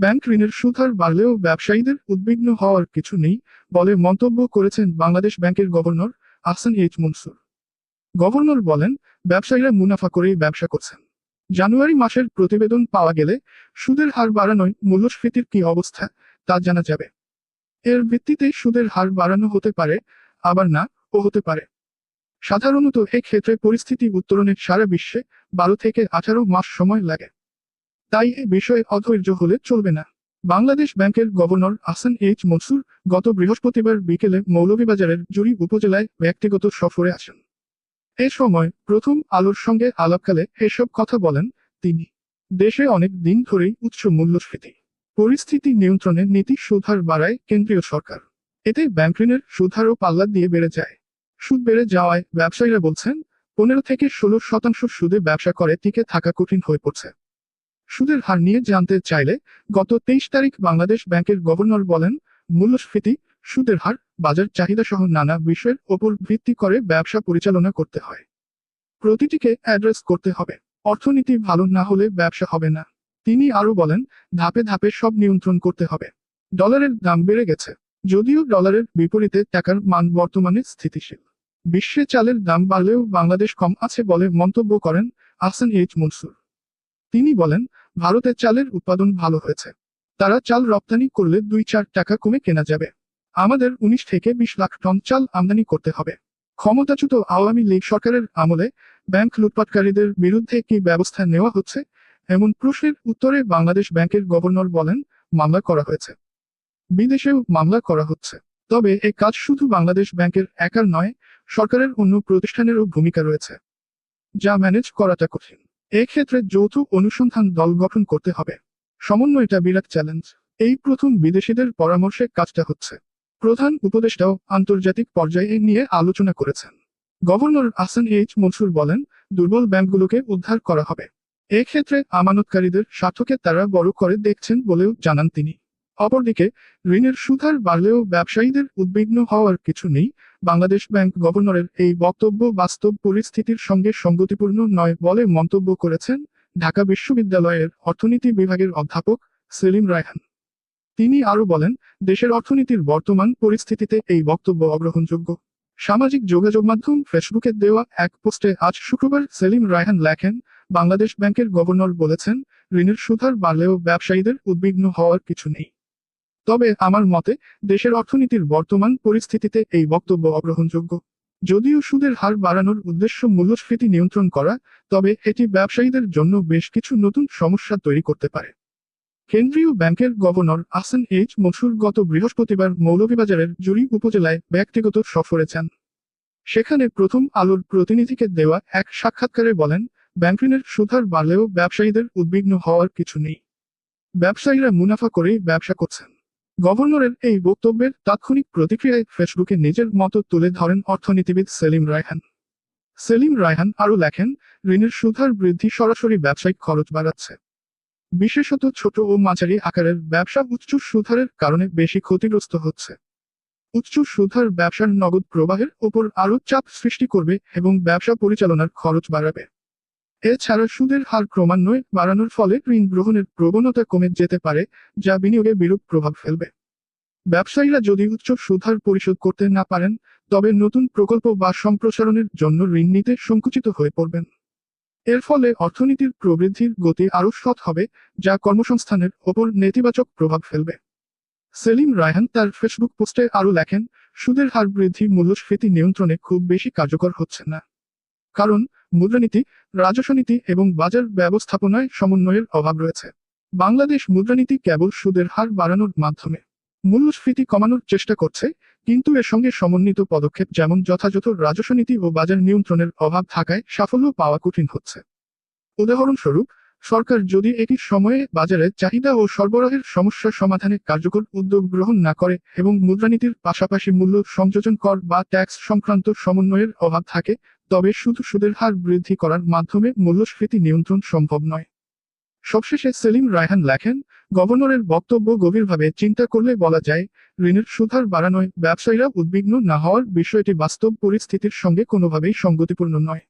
Bank ঋণের সুদ হার বাড়লেও ব্যবসায়ীদের উদ্বিগ্ন হওয়ার কিছু নেই বলে মন্তব্য করেছেন বাংলাদেশ ব্যাংকের governor Ahsan H Mansur. Governor বলেন, ব্যবসায়ীরা মুনাফা করেই ব্যবসা করছেন। জানুয়ারি মাসের প্রতিবেদন পাওয়া গেলে সুদের হার বাড়ানোয় মূল্যস্ফীতির কি অবস্থা তা জানা যাবে। এর ভিত্তিতে সুদের হার বাড়ানো হতে পারে, আবার না, ও হতে পারে। সাধারণত এক্ষেত্রে পরিস্থিতি উত্তরণে সারা বিশ্বে বারো থেকে আঠারো মাস সময় লাগে। তাই এ বিষয়ে অধৈর্য হলে চলবে না। বাংলাদেশ ব্যাংকের গভর্নর আহসান এইচ মনসুর গত বৃহস্পতিবার বিকেলে মৌলভীবাজারের জুরি উপজেলায় ব্যক্তিগত সফরে আসেন। এ সময় প্রথম আলোর সঙ্গে আলাপকালে এসব কথা বলেন তিনি। দেশে অনেক দিন ধরেই উচ্চ মূল্যস্ফীতি। পরিস্থিতি নিয়ন্ত্রণে নীতি সুধার বাড়ায় কেন্দ্রীয় সরকার। এতে ব্যাংক ঋণের সুধারও পাল্লা দিয়ে বেড়ে যায়। সুদ বেড়ে যাওয়ায় ব্যবসায়ীরা বলছেন, পনেরো থেকে ষোলো শতাংশ সুদে ব্যবসা করে টিকে থাকা কঠিন হয়ে পড়ছে। সুদের হার নিয়ে জানতে চাইলে গত তেইশ তারিখ বাংলাদেশ ব্যাংকের গভর্নর বলেন, মূল্যস্ফীতি, সুদের হার, বাজার চাহিদা সহ নানা বিষয়ের ওপর ভিত্তি করে ব্যবসা পরিচালনা করতে হয়। প্রতিটিকে অ্যাড্রেস করতে হবে। অর্থনীতি ভালো না হলে ব্যবসা হবে না। তিনি আরও বলেন, ধাপে ধাপে সব নিয়ন্ত্রণ করতে হবে। ডলারের দাম বেড়ে গেছে। যদিও ডলারের বিপরীতে টাকার মান বর্তমানে স্থিতিশীল। বিশ্বে চালের দাম বাড়লেও বাংলাদেশ কম আছে বলে মন্তব্য করেন আহসান এইচ মনসুর। তিনি বলেন ভারতে চালের উৎপাদন ভালো হয়েছে। তারা চাল রপ্তানি করলে দুই চার টাকা কমে কেনা যাবে। আমাদের উনিশ থেকে বিশ লাখ টন চাল আমদানি করতে হবে। ক্ষমতাচ্যুত আওয়ামী লীগ সরকারের আমলে ব্যাংক লুটপাটকারীদের বিরুদ্ধে কি ব্যবস্থা নেওয়া হচ্ছে? এমন প্রশ্নের উত্তরে বাংলাদেশ ব্যাংকের গভর্নর বলেন, মামলা করা হয়েছে। বিদেশেও মামলা করা হচ্ছে। তবে এ কাজ শুধু বাংলাদেশ ব্যাংকের একার নয়, সরকারের অন্য প্রতিষ্ঠানেরও ভূমিকা রয়েছে। যা ম্যানেজ করাটা কঠিন। এক্ষেত্রে যৌথ অনুসন্ধান দল গঠন করতে হবে। সমন্বয়টা বিরাট চ্যালেঞ্জ। এই প্রথম বিদেশিদের পরামর্শে কাজটা হচ্ছে। প্রধান উপদেষ্টাও আন্তর্জাতিক পর্যায়ে নিয়ে আলোচনা করেছেন। গভর্নর আসান এইচ মনসুর বলেন, দুর্বল ব্যাংকগুলোকে উদ্ধার করা হবে। এক্ষেত্রে আমানতকারীদের স্বার্থকে তারা বড় করে দেখছেন বলেও জানান তিনি। অপরদিকে, ঋণের সুধার বাড়লেও ব্যবসায়ীদের উদ্বিগ্ন হওয়ার কিছু নেই বাংলাদেশ ব্যাংক গভর্নরের এই বক্তব্য বাস্তব পরিস্থিতির সঙ্গে সঙ্গতিপূর্ণ নয় বলে মন্তব্য করেছেন ঢাকা বিশ্ববিদ্যালয়ের অর্থনীতি বিভাগের অধ্যাপক সেলিম রায়হান। তিনি আরও বলেন, দেশের অর্থনীতির বর্তমান পরিস্থিতিতে এই বক্তব্য অগ্রহণযোগ্য। সামাজিক যোগাযোগ মাধ্যম ফেসবুকে দেওয়া এক পোস্টে আজ শুক্রবার সেলিম রায়হান লেখেন, বাংলাদেশ ব্যাংকের গভর্নর বলেছেন, ঋণের সুধার বাড়লেও ব্যবসায়ীদের উদ্বিগ্ন হওয়ার কিছু নেই। তবে আমার মতে, দেশের অর্থনীতির বর্তমান পরিস্থিতিতে এই বক্তব্য অগ্রহণযোগ্য। যদিও সুদের হার বাড়ানোর উদ্দেশ্য মূল্যস্ফীতি নিয়ন্ত্রণ করা, তবে এটি ব্যবসায়ীদের জন্য বেশ কিছু নতুন সমস্যা তৈরি করতে পারে। কেন্দ্রীয় ব্যাংকের গভর্নর আহসান এইচ মনসুর গত বৃহস্পতিবার মৌলভীবাজারের জুরি উপজেলায় ব্যক্তিগত সফরে যান। সেখানে প্রথম আলোর প্রতিনিধিকে দেওয়া এক সাক্ষাৎকারে বলেন, ব্যাংক ঋণের সুধার বাড়লেও ব্যবসায়ীদের উদ্বিগ্ন হওয়ার কিছু নেই। ব্যবসায়ীরা মুনাফা করেই ব্যবসা করছেন। গভর্নরের এই বক্তব্যের তাৎক্ষণিক প্রতিক্রিয়ায় ফেসবুকে নিজের মতো তুলে ধরেন অর্থনীতিবিদ সেলিম রায়হান। সেলিম রায়হান আরও লেখেন, ঋণের সুধার বৃদ্ধি সরাসরি ব্যবসায়িক খরচ বাড়াচ্ছে। বিশেষত ছোট ও মাঝারি আকারের ব্যবসা উচ্চ সুধারের কারণে বেশি ক্ষতিগ্রস্ত হচ্ছে। উচ্চ সুধার ব্যবসার নগদ প্রবাহের ওপর আরও চাপ সৃষ্টি করবে এবং ব্যবসা পরিচালনার খরচ বাড়াবে। এছাড়া সুদের হার ক্রমান্বয়ে বাড়ানোর ফলে ঋণ গ্রহণের প্রবণতা কমে যেতে পারে, যা বিনিয়োগে বিরূপ প্রভাব ফেলবে। ব্যবসায়ীরা যদি উচ্চ সুধার পরিশোধ করতে না পারেন, তবে নতুন প্রকল্প বা সম্প্রসারণের জন্য ঋণ নিতে সংকুচিত হয়ে পড়বেন। এর ফলে অর্থনীতির প্রবৃদ্ধির গতি আরও সৎ হবে, যা কর্মসংস্থানের ওপর নেতিবাচক প্রভাব ফেলবে। সেলিম রায়হান তার ফেসবুক পোস্টে আরও লেখেন, সুদের হার বৃদ্ধি মূল্যস্ফীতি নিয়ন্ত্রণে খুব বেশি কার্যকর হচ্ছে না। কারণ মুদ্রানীতি রাজস্বনীতি এবং বাজার ব্যবস্থাপনায় সমন্বয়ের অভাব রয়েছে। বাংলাদেশ মুদ্রানীতি কেবল সুদের হার বাড়ানোর মাধ্যমে। মূল্যস্ফীতি কমানোর চেষ্টা করছে, কিন্তু এর সঙ্গে সমন্বিত পদক্ষেপ যেমন যথাযথ রাজস্ব নীতি ও বাজার নিয়ন্ত্রণের অভাব থাকায় সাফল্য পাওয়া কঠিন হচ্ছে। উদাহরণস্বরূপ সরকার যদি একই সময়ে বাজারে চাহিদা ও সরবরাহের সমস্যা সমাধানে কার্যকর উদ্যোগ গ্রহণ না করে এবং মুদ্রানীতির পাশাপাশি মূল্য সংযোজন কর বা ট্যাক্স সংক্রান্ত সমন্বয়ের অভাব থাকে, তবে শুধু সুদের হার বৃদ্ধি করার মাধ্যমে মূল্যস্ফীতি নিয়ন্ত্রণ সম্ভব নয়। সবশেষে সেলিম রায়হান লেখেন, গভর্নরের বক্তব্য গভীরভাবে চিন্তা করলে বলা যায়, ঋণের সুধার বাড়ানোয় ব্যবসায়ীরা উদ্বিগ্ন না হওয়ার বিষয়টি বাস্তব পরিস্থিতির সঙ্গে কোনোভাবেই সঙ্গতিপূর্ণ নয়।